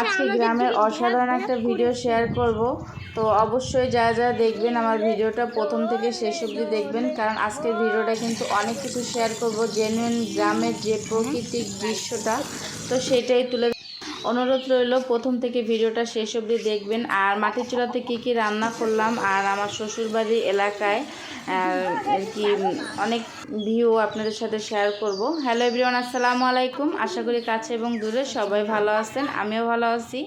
আজকে গ্রামের অসাধারণ একটা ভিডিও শেয়ার করব। তো অবশ্যই যা যা দেখবেন আমার ভিডিওটা প্রথম থেকে শেষ অবধি দেখবেন কারণ আজকের ভিডিওটা কিন্তু অনেক কিছু শেয়ার করব জেনুইন গ্রামের যে প্রাকৃতিক দৃশ্যটা। তো সেটাই তুলে অনুরোধ রইল, প্রথম থেকে ভিডিওটা শেষ অবধি দেখবেন। আর মাটির চুলাতে কী কী রান্না করলাম, আর আমার শ্বশুরবাড়ির এলাকায় আর কি অনেক ভিউ আপনাদের সাথে শেয়ার করব। হ্যালো এভরিওয়ান আসসালামু আলাইকুম। আশা করি কাছে এবং দূরে সবাই ভালো আছেন, আমিও ভালো আছি।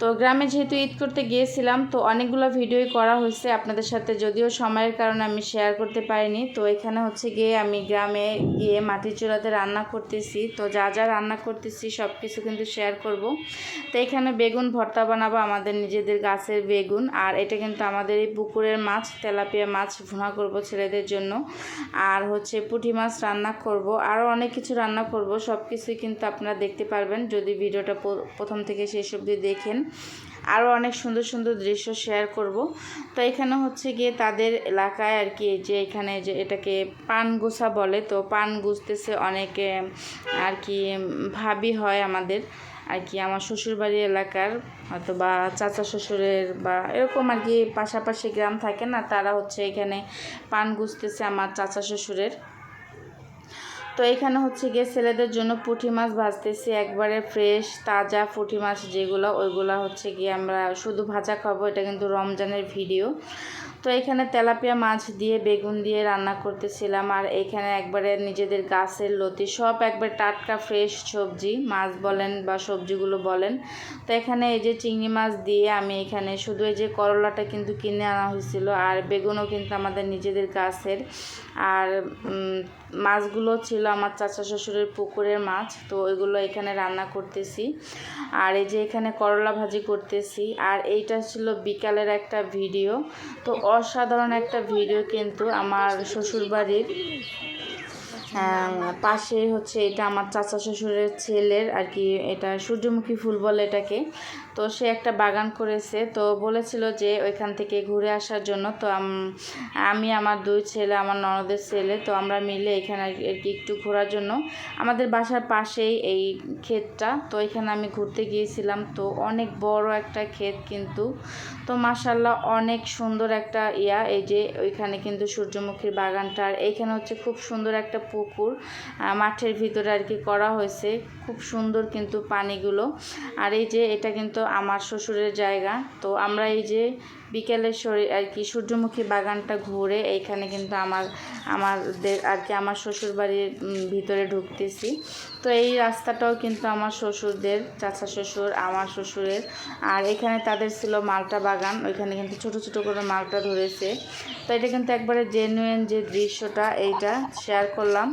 তো গ্রামে যেহেতু ঈদ করতে গিয়েছিলাম, তো অনেকগুলো ভিডিওই করা হয়েছে আপনাদের সাথে। যদিও সময়ের কারণে আমি শেয়ার করতে পারিনি, তো এখানে হচ্ছে গিয়ে আমি গ্রামে গিয়ে মাটির চুলাতে রান্না করতেছি। তো যা যা রান্না করতেছি সব কিছু কিন্তু শেয়ার করব। তো এখানে বেগুন ভর্তা বানাবো, আমাদের নিজেদের গাছের বেগুন। আর এটা কিন্তু আমাদের এই পুকুরের মাছ, তেলাপিয়া মাছ ভুনা করব ছেলেদের জন্য। আর হচ্ছে পুঁটি মাছ রান্না করব, আরও অনেক কিছু রান্না করব। সব কিছুই কিন্তু আপনারা দেখতে পারবেন, যদি ভিডিওটা প্রথম থেকে শেষ অবধি দেখেন। আরও অনেক সুন্দর সুন্দর দৃশ্য শেয়ার করব। তো এখানে হচ্ছে গিয়ে তাদের এলাকায় আর কি যে এখানে যে এটাকে পান গোছা বলে, তো পান গুছতেছে অনেকে, আর কি ভাবি হয় আমাদের, আর কি আমার শ্বশুরবাড়ি এলাকার হয়তো বা চাচা শ্বশুরের বা এরকম আর কি পাশাপাশি গ্রাম থাকে না, তারা হচ্ছে এখানে পান গুছতেছে আমার চাচা শ্বশুরের। তো এখানে হচ্ছে গিয়ে ছেলেদের জন্য পুঁটি মাছ ভাজতেছি, একবারে ফ্রেশ তাজা পুঁটি মাছ যেগুলো, ওইগুলো হচ্ছে গিয়ে আমরা শুধু ভাজা খাব, এটা কিন্তু রমজানের ভিডিও তো এখানে তেলাপিয়া মাছ দিয়ে, বেগুন দিয়ে রান্না করতেছিলাম, আর এখানে একবারে নিজেদের গাছের লতি, সব একবার টাটকা ফ্রেশ সবজি, মাছ বলেন বা সবজিগুলো বলেন। তো এখানে এই যে চিংড়ি মাছ দিয়ে আমি এখানে শুধু এই যে করলাটা কিন্তু কিনে আনা হয়েছিল, আর বেগুনও কিন্তু আমাদের নিজেদের গাছের। আর মাছগুলো ছিল আমার চাচা শ্বশুরের পুকুরের মাছ, তো ওইগুলো এখানে রান্না করতেছি। আর এই যে এখানে করলা ভাজি করতেছি, আর এইটা ছিল বিকালের একটা ভিডিও। তো অসাধারণ একটা ভিডিও কিন্তু আমার শ্বশুরবাড়ির। পাশে হচ্ছে এটা আমার চাচা শ্বশুরের ছেলের আর কি, এটা সূর্যমুখী ফুল বলে এটাকে। তো সে একটা বাগান করেছে, তো বলেছিল যে ওইখান থেকে ঘুরে আসার জন্য, তো আমি আমার দুই ছেলে, আমার ননদের ছেলে, তো আমরা মিলে এখানে আর কি আর কি একটু ঘোরার জন্য। আমাদের বাসার পাশেই এই ক্ষেতটা, তো এখানে আমি ঘুরতে গিয়েছিলাম, তো অনেক বড় একটা ক্ষেত কিন্তু। তো মাসাল্লাহ অনেক সুন্দর একটা ইয়া, এই যে ওইখানে কিন্তু সূর্যমুখীর বাগানটা, আর এইখানে হচ্ছে খুব সুন্দর একটা পুকুর মাঠের ভিতরে আর কি করা হয়েছে। খুব সুন্দর কিন্তু পানিগুলো। আর এই যে এটা কিন্তু আমার শ্বশুরের জায়গা। তো আমরা এই যে বিকেলের শরীর, আর কি, সূর্যমুখী বাগানটা ঘুরে এইখানে কিন্তু আমার, আমাদের, আর কি, আমার শ্বশুর বাড়ির ভিতরে ঢুকতেছি। তো এই রাস্তাটাও কিন্তু আমার শ্বশুরদের, চাচা শ্বশুর, আমার শ্বশুরের। আর এখানে তাদের ছিল মালটা বাগান, ওইখানে কিন্তু ছোট ছোট করে মালটা ধরেছে। তো এটা কিন্তু একবারে জেনুইন যে দৃশ্যটা, এইটা শেয়ার করলাম।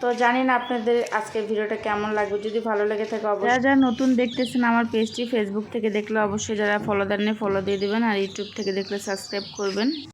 তো জানি না আপনাদের আজকের ভিডিওটা কেমন লাগবে? যদি ভালো লেগে থাকে অবশ্যই যারা নতুন দেখতেছেন আমার পেজটি ফেসবুক থেকে দেখলে অবশ্যই যারা ফলো দেননি ফলো দিয়ে দেবেন, আর ইউটিউব থেকে দেখলে সাবস্ক্রাইব করবেন।